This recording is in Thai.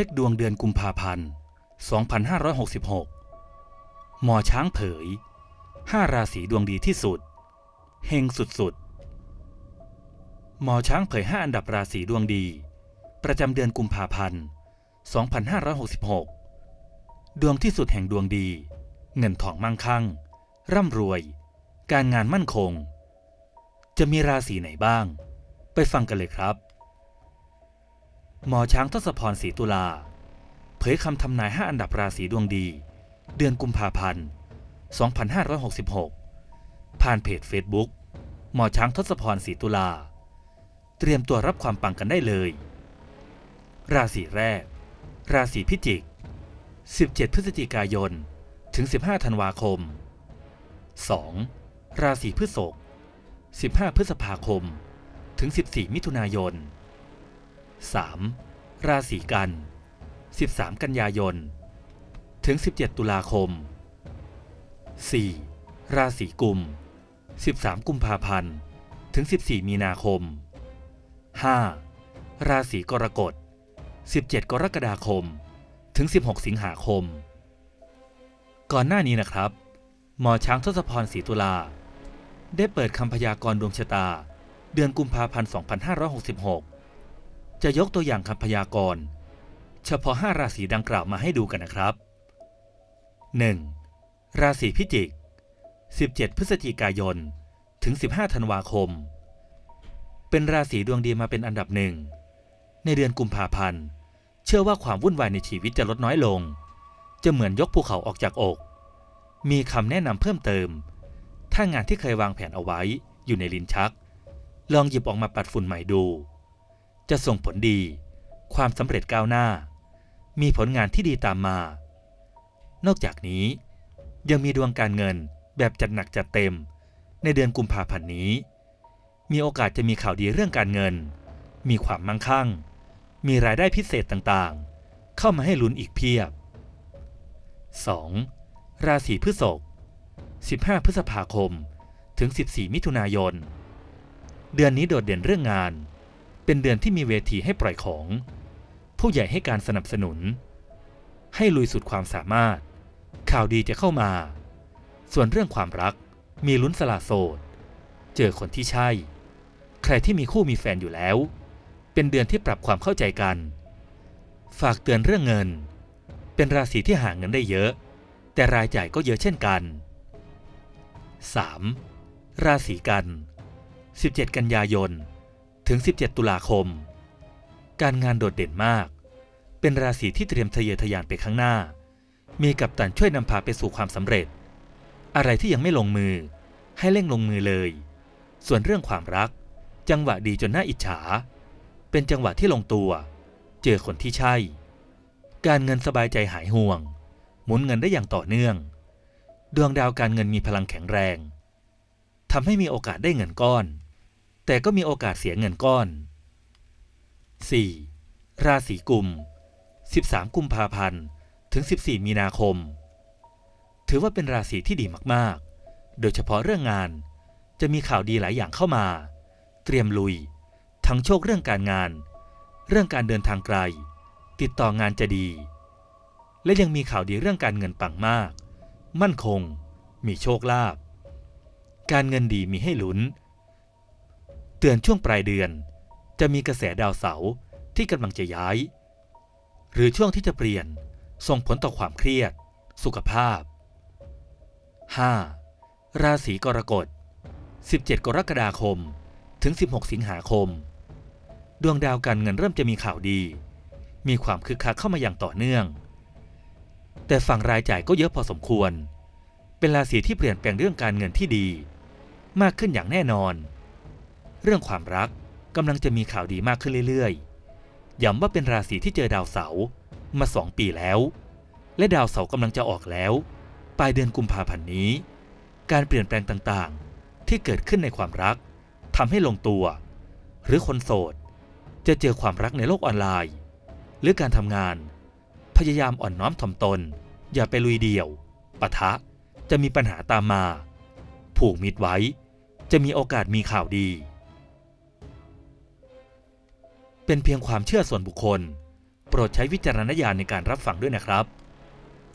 ช็คดวงเดือนกุมภาพันธ์ 2566 หมอช้างเผย 5 ราศีดวงดีที่สุด เฮงสุดๆ หมอช้างเผย 5 อันดับราศีดวงดี ประจำเดือนกุมภาพันธ์ 2566 ดวงที่สุดแห่งดวงดี เงินทองมั่งคั่ง ร่ำรวย การงานมั่นคง จะมีราศีไหนบ้าง ไปฟังกันเลยครับ หมอช้างทศพรศรีตุลา เผยคำทำนาย5อันดับราศีดวงดี เดือนกุมภาพันธ์ 2566 ผ่านเพจ Facebook หมอช้างทศพรศรีตุลา เตรียมตัวรับความปังกันได้เลย ราศีแรก ราศีพิจิก 17 พฤศจิกายน ถึง 15 ธันวาคม 2. ราศีพฤษภ15 พฤษภาคม ถึง 14 มิถุนายน 3. ราศีกัน 13 กันยายน ถึง 17 ตุลาคม 4. ราศีกุม 13 กุมภาพันธ์ ถึง 14 มีนาคม 5. ราศีกรกฎ 17 กรกฎาคม ถึง 16 สิงหาคม ก่อนหน้านี้นะครับ หมอช้างทศพรศรีตุลา ได้เปิดคำพยากรณ์ดวงชะตา เดือนกุมภาพันธ์ 2566 จะยกตัวอย่างคำพยากรณ์เฉพาะ 5 ราศีดังกล่าวมาให้ดูกันนะครับ 1. ราศีพิจิก 17 พฤศจิกายน ถึง 15 ธันวาคม เป็นราศีดวงดีมาเป็นอันดับหนึ่ง ในเดือนกุมภาพันธ์ เชื่อว่าความวุ่นวายในชีวิตจะลดน้อยลง จะเหมือนยกภูเขาออกจากอก มีคำแนะนำเพิ่มเติม ถ้างานที่เคยวางแผนเอาไว้อยู่ในลิ้นชัก ลองหยิบออกมาปัดฝุ่นใหม่ดู จะส่งผลดี ความสำเร็จก้าวหน้า มีผลงานที่ดีตามมา นอกจากนี้ ยังมีดวงการเงินแบบจัดหนักจัดเต็ม ในเดือนกุมภาพันธ์นี้ มีโอกาสจะมีข่าวดีเรื่องการเงิน มีความมั่งคั่ง มีรายได้พิเศษต่างๆ เข้ามาให้ลุ้นอีกเพียบ 2. ราศีพฤษภ15 พฤษภาคม ถึง 14 มิถุนายน เดือนนี้โดดเด่นเรื่องงาน เป็นเดือนที่มีเวทีให้ปล่อยของ ผู้ใหญ่ให้การสนับสนุน ให้ลุยสุดความสามารถ ข่าวดีจะเข้ามา ส่วนเรื่องความรักมีลุ้นสละโสด เจอคนที่ใช่ ใครที่มีคู่มีแฟนอยู่แล้ว เป็นเดือนที่ปรับความเข้าใจกัน ฝากเตือนเรื่องเงิน เป็นราศีที่หาเงินได้เยอะ แต่รายจ่ายก็เยอะเช่นกัน 3. ราศีกัน 17 กันยายน ถึง 17 ตุลาคม การงานโดดเด่นมาก เป็นราศีที่เตรียมทะเยอทะยานไปข้างหน้า มีกัปตันช่วยนำพาไปสู่ความสำเร็จ อะไรที่ยังไม่ลงมือ ให้เร่งลงมือเลย ส่วนเรื่องความรัก จังหวะดีจนน่าอิจฉา เป็นจังหวะที่ลงตัว เจอคนที่ใช่ การเงินสบายใจหายห่วง หมุนเงินได้อย่างต่อเนื่อง ดวงดาวการเงินมีพลังแข็งแรงทำให้มีโอกาสได้เงินก้อน แต่ก็มีโอกาสเสียเงินก้อน 4. ราศีกุม 13 กุมภาพันธ์ถึง 14 มีนาคม ถือว่าเป็นราศีที่ดีมากๆ โดยเฉพาะเรื่องงาน จะมีข่าวดีหลายอย่างเข้ามา เตรียมลุย ทั้งโชคเรื่องการงาน เรื่องการเดินทางไกล ติดต่องานจะดี และยังมีข่าวดีเรื่องการเงินปังมาก มั่นคง มีโชคลาภการเงินดีมีให้หลุ้น เตือนช่วงปลายเดือน จะมีกระแสดาวเสาร์ที่กำลังจะย้าย หรือช่วงที่จะเปลี่ยนส่งผลต่อความเครียด สุขภาพ 5. ราศีกรกฎ 17 กรกฎาคม ถึง 16 สิงหาคม ดวงดาวการเงินเริ่มจะมีข่าวดี มีความคึกคักเข้ามาอย่างต่อเนื่อง แต่ฝั่งรายจ่ายก็เยอะพอสมควร เป็นราศีที่เปลี่ยนแปลงเรื่องการเงินที่ดี มากขึ้นอย่างแน่นอน เรื่องความรักกำลังจะมีข่าวดีมากขึ้นเรื่อยๆ ย้ำว่าเป็นราศีที่เจอดาวเสาร์มาสองปีแล้ว และดาวเสาร์กำลังจะออกแล้ว ปลายเดือนกุมภาพันธ์นี้ การเปลี่ยนแปลงต่างๆ ที่เกิดขึ้นในความรักทำให้ลงตัว หรือคนโสด จะเจอความรักในโลกออนไลน์ หรือการทำงาน พยายามอ่อนน้อมถ่อมตน อย่าไปลุยเดี่ยวปะทะจะมีปัญหาตามมา ผูกมิตรไว้ จะมีโอกาสมีข่าวดี เป็นเพียงความเชื่อส่วนบุคคล โปรดใช้วิจารณญาณในการรับฟังด้วยนะครับ